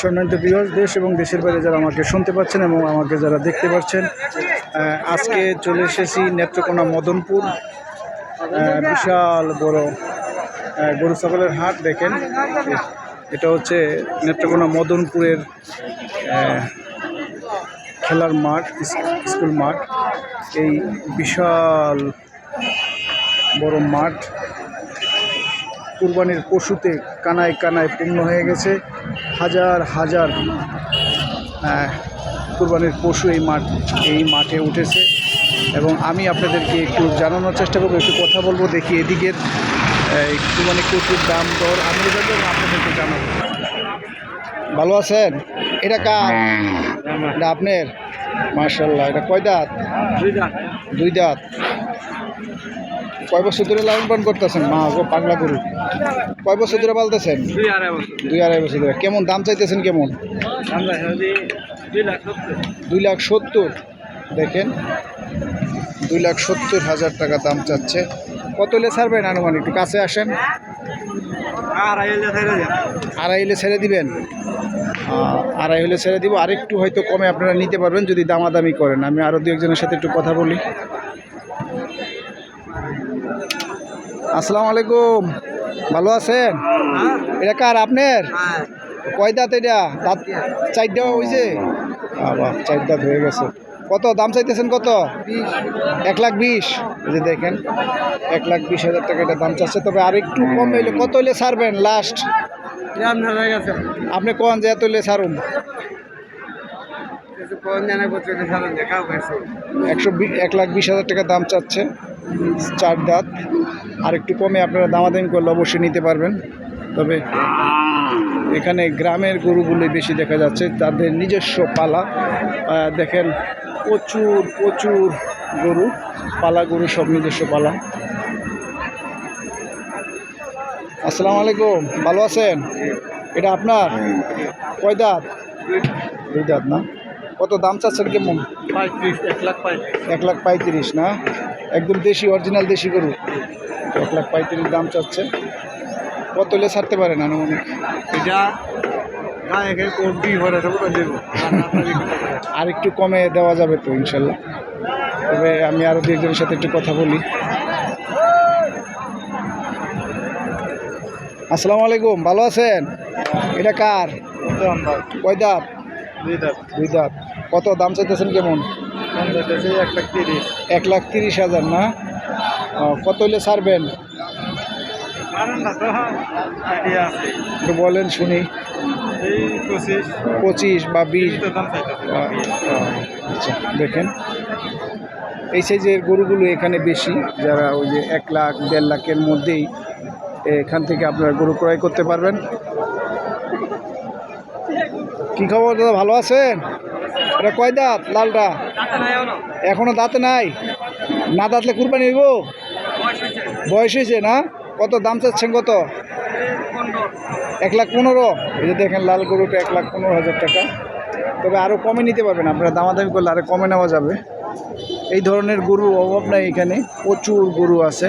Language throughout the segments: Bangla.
সম্মানিত বিহস দেশ এবং দেশের বাইরে যারা আমাকে শুনতে পাচ্ছেন এবং আমাকে যারা দেখতে পাচ্ছেন আজকে চলে এসেছি নেত্রকোনা মদনপুর বিশাল বড় গরু ছাগলের হাট, দেখেন। এটা হচ্ছে নেত্রকোনা মদনপুরের খেলার মাঠ স্কুল মাঠ। এই বিশাল বড় মাঠ কুরবানির পশুতে কানায় কানায় পূর্ণ হয়ে গেছে। হাজার হাজার কুরবানির পশু এই মাঠ এই মাঠে উঠেছে। এবং আমি আপনাদেরকে একটু জানানোর চেষ্টা করব একটু কথা বলব দেখি এদিকের কুরবানি পশুর দাম দর। আমি আপনাদেরকে জানাব। ভালো আছেন? এটা কার? এটা আপনার? মার্শাল্লাহ এটা কয় দাঁত। দুই দাঁত। কয় বছর ধরে লালন পালন করতেছেন? মা গো পাগলা গরু। কয় বছর ধরে পালতেছেন? দুই আড়াই বছর ধরে। কেমন দাম চাইতেছেন কেমন? দুই লাখ সত্তর। দেখেন দুই লাখ সত্তর হাজার টাকা দাম চাচ্ছে। কত হলে ছাড়বেন আনুমানিক? একটু কাছে আসেন। আড়াই হলে ছেড়ে দিবেন? আড়াই হলে ছেড়ে দিব। আরেকটু হয়তো কমে আপনারা নিতে পারবেন যদি দামাদামি করেন। আমি আরও দু একজনের সাথে একটু কথা বলি। আসসালামু আলাইকুম। ভালো আছেন? এটা কার আপনার? কয় দাঁত এটা? দাঁত চারটা হয়েছে বাবা চার দাঁত হয়ে গেছে। কত? দাম চাইতেছেন কত? এক লাখ বিশ। যে দেখেন এক লাখ বিশ হাজার টাকা এটা দাম চাচ্ছে। তবে আর একটু কম হইলে কত হইলে ছাড়বেন লাস্ট আপনি কোন যে এত হইলে ছাড়ুন? একশো। এক লাখ বিশ হাজার টাকা দাম চাচ্ছে। চার দাঁত। আর একটু কমে আপনারা দামাদামি করলে অবশ্যই নিতে পারবেন। তবে এখানে গ্রামের গরুগুলোই বেশি দেখা যাচ্ছে তাদের নিজস্ব পালা। দেখেন প্রচুর প্রচুর গরু পালা গরু সব নিজস্ব পালা। আসসালামু আলাইকুম ভালো আছেন? এটা আপনার? কয় দাঁত? দুই দাঁত না? কত দাম চাচ্ছেন কেমন? এক লাখ পঁয়ত্রিশ না? একদম দেশি অরিজিনাল দেশি গরু। এক লাখ পঁয়ত্রিশ দাম চাচ্ছে। কত হলে ছাড়তে পারেন আনুমানিক আর একটু কমে দেওয়া যাবে তো ইনশাল্লাহ। তবে আমি আরও দু একজনের সাথে একটু কথা বলি। আসসালামু আলাইকুম ভালো আছেন? এটা কার? কয় দাঁত। দুই দাঁত। কত দাম চাইতেছেন কেমন? এক লাখ তিরিশ। হাজার না? কত হলে ছাড়বেন? আছে একটু বলেন শুনি। পঁচিশ। বা বিশ? দাম চাইতেছে আচ্ছা দেখেন। এই সাইজের গরুগুলো এখানে বেশি যারা ওই যে এক লাখ দেড় লাখের মধ্যেই এখান থেকে আপনারা গরু ক্রয় করতে পারবেন। কি খবর দাদা ভালো আছেন? এটা কয় দাঁত লালটা? এখনও দাঁতে নাই? না দাঁতলে কুরবানি হইব? বয়স হয়েছে না? কত দাম চাচ্ছেন কত? এক লাখ পনেরো। এই যে দেখেন লাল গরুটা এক লাখ পনেরো হাজার টাকা। তবে আরও কমে নিতে পারবেন আপনারা। দামাদামি করলে আরও কমে নেওয়া যাবে। এই ধরনের গরুর অভাব নাই এখানে। প্রচুর গরু আছে।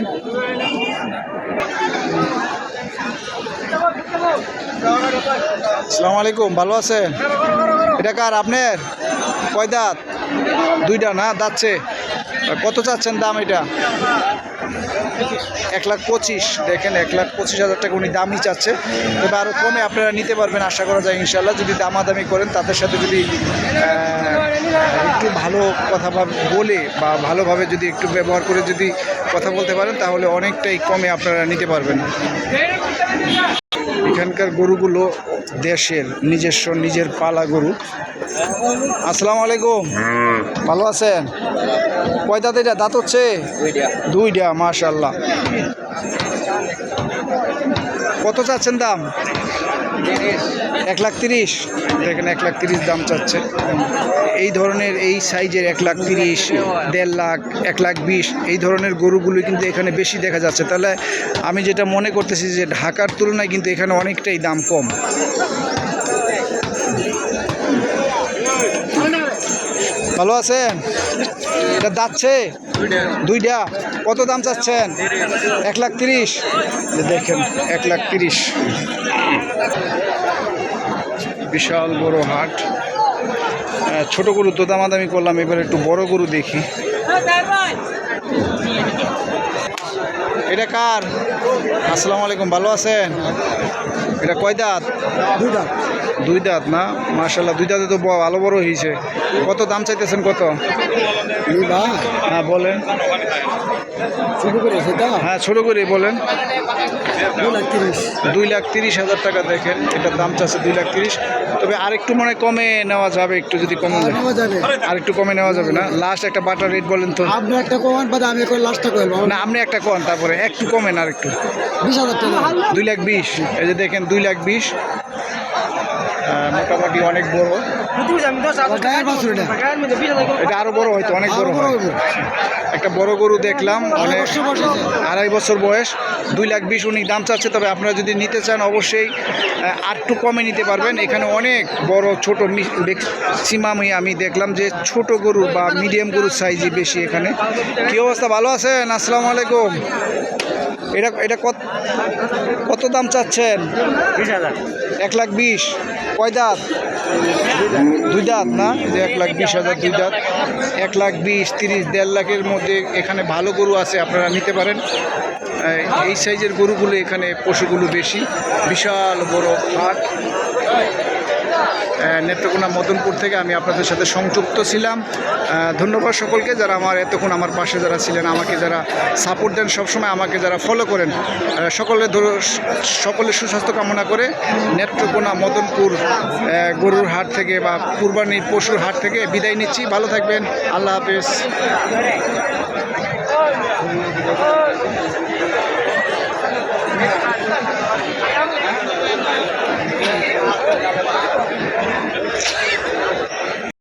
আসসালামু আলাইকুম, ভালো আছেন? এটা কার আপনার? কয় দাঁত? দুইটা না দাচ্ছে কত চাচ্ছেন দাম এটা? এক লাখ পঁচিশ, দেখেন এক লাখ পঁচিশ হাজার টাকা উনি দামই চাচ্ছে। তবে আরও কমে আপনারা নিতে পারবেন, আশা করা যায় ইনশাল্লাহ যদি দামাদামি করেন, তাদের সাথে যদি একটু ভালো কথা বলে বা ভালোভাবে যদি একটু ব্যবহার করে যদি কথা বলতে পারেন, তাহলে অনেকটাই কমে আপনারা নিতে পারবেন। এখানকার গরুগুলো দেশের নিজস্ব নিজের পালা গরু। আসসালামু আলাইকুম। ভালো আছেন? কয় দাঁত এটা দাঁত হচ্ছে? দুইটা। মাশাল্লাহ কত চাচ্ছেন দাম? এক লাখ তিরিশ। দেখেন এক লাখ তিরিশ দাম চাচ্ছে। এই ধরনের এই সাইজের এক লাখ তিরিশ, দেড় লাখ, এক লাখ বিশ, এই ধরনের গরুগুলো কিন্তু এখানে বেশি দেখা যাচ্ছে। তাহলে আমি যেটা মনে করতেছি যে ঢাকার তুলনায় কিন্তু এখানে অনেকটাই দাম কম। ভালো আছেন? এটা যাচ্ছে। দুইটা। কত দাম চাচ্ছেন? এক লাখ তিরিশ। দেখেন এক লাখ তিরিশ। বিশাল বড় হাট। আহ, ছোট গরু তো দামাদামি করলাম এবার একটু বড় গরু দেখি। এটা কার? আসসালামু আলাইকুম ভালো আছেন? এটা কয় দাঁত? দুইটা দুই দাঁত না? মার্শাল্লাহ দুই দাঁতে তো ব- ভালো বড় হয়েছে। কত দাম চাইতেছেন কত? হ্যাঁ বলেন। হ্যাঁ ছোট করে বলেন। দুই লাখ তিরিশ। হাজার টাকা দেখেন এটার দাম চাচ্ছে দুই লাখ তিরিশ। তবে আরেকটু মনে হয় কমে নেওয়া যাবে একটু যদি কমে যাবে। আর একটু কমে নেওয়া যাবে না? লাস্ট একটা বাটার রেট বলেন তো। আপনি একটা কমান বাদে আমি করে লাস্টটা করব না আপনি একটা কন তারপরে একটু কমেন আর একটু বিশ হাজার টাকা। দুই লাখ বিশ। এই যে দেখেন দুই লাখ বিশ। মোটামুটি অনেক বড়। এটা? এটা আরও বড় হয়তো অনেক বড়। একটা বড় গরু দেখলাম আড়াই মানে বছর বয়স আড়াই বছর বয়স দুই লাখ বিশ উনি দাম চাচ্ছে তবে আপনারা যদি নিতে চান অবশ্যই আরটু কমে নিতে পারবেন। এখানে অনেক বড় ছোট ম্যাক্সিমামই আমি দেখলাম যে ছোট গরু বা মিডিয়াম গরুর সাইজই বেশি এখানে। কি অবস্থা ভালো আছেন? আসসালামু আলাইকুম। এটা এটা কত কত দাম চাচ্ছেন? এক লাখ বিশ। কয় দাঁত? দুই দাঁত না? যে এক লাখ বিশ হাজার দুই দাঁত। এক লাখ বিশ, তিরিশ, দেড় লাখের মধ্যে এখানে ভালো গরু আছে, আপনারা নিতে পারেন। এই- সাইজের গরুগুলো এখানে পশুগুলো বেশি। বিশাল বড় হাট। নেত্রকোনা মদনপুর থেকে আমি আপনাদের সাথে সংযুক্ত ছিলাম। ধন্যবাদ সকলকে যারা আমার এতক্ষণ আমার পাশে যারা ছিলেন, আমাকে যারা সাপোর্ট দেন সবসময় আমাকে যারা ফলো করেন সকলে সকলের সুস্বাস্থ্য কামনা করে নেত্রকোনা মদনপুর গরুর হাট থেকে বা কুরবানির পশুর হাট থেকে বিদায় নিচ্ছি। ভালো থাকবেন। আল্লাহ হাফেজ।